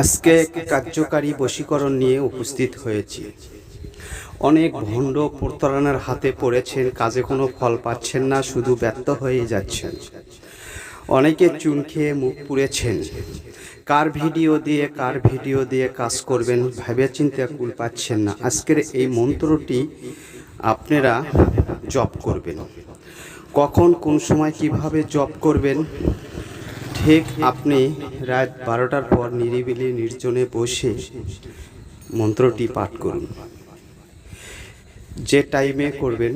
আজকে কার্যকারী বশীকরণ নিয়ে উপস্থিত হয়েছি। অনেক ভণ্ড প্রতারণার হাতে পড়েছেন, কাজে কোনো ফল পাচ্ছেন না, শুধু ব্যর্থ হয়ে যাচ্ছেন। অনেকে চুন খেয়ে মুখ পুড়েছেন। কার ভিডিও দিয়ে, কার ভিডিও দিয়ে কাজ করবেন ভেবে চিন্তে কুল পাচ্ছেন না। আজকের এই মন্ত্রটি আপনারা জপ করবেন। কখন, কোন সময় কীভাবে জপ করবেন ঠিক আপনি রাত বারোটার পর নিরিবিলি নির্জনে বসে মন্ত্রটি পাঠ করুন। যে টাইমে করবেন,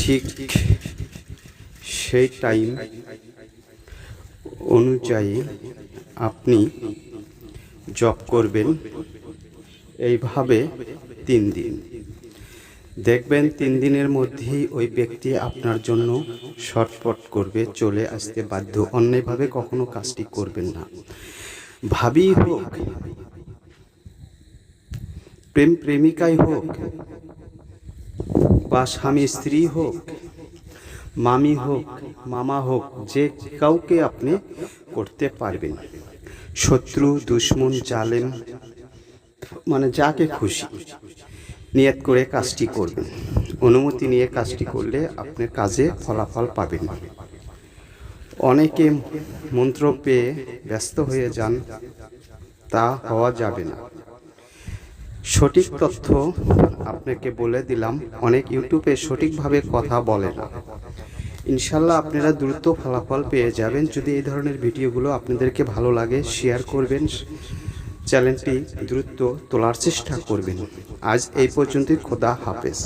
ঠিক সেই টাইম অনুযায়ী আপনি জব করবেন। এইভাবে তিন দিন। দেখবেন তিন দিনের মধ্যেই ওই ব্যক্তি আপনার জন্য শর্টপট করবে, চলে আসতে বাধ্য। অন্যায়ভাবে কখনো কাজটি করবেন না। ভাবি হোক, প্রেম প্রেমিকাই হোক, বা স্বামী স্ত্রী হোক, মামি হোক, মামা হোক, যে কাউকে আপনি করতে পারবেন। শত্রু, দুশ্মন, জালেম মানে যাকে খুশি। নিয়ত করে কাজটি করবেন। অনুমতি নিয়ে কাজটি করলে আপনি কাজে ফলাফল পাবেন। অনেকে মন্ত্র পেয়ে ব্যস্ত হয়ে যান, তা হওয়া যাবে না। সঠিক তথ্য আপনাকে বলে দিলাম, অনেক ইউটিউবে সঠিকভাবে কথা বলে না। ইনশাল্লাহ আপনারা দ্রুত ফলাফল পেয়ে যাবেন। যদি এই ধরনের ভিডিওগুলো আপনাদেরকে ভালো লাগে শেয়ার করবেন। চ্যানেলটি দ্রুত তোলার চেষ্টা করবেন। আজ এই পর্যন্তই খোদা হাফেজ।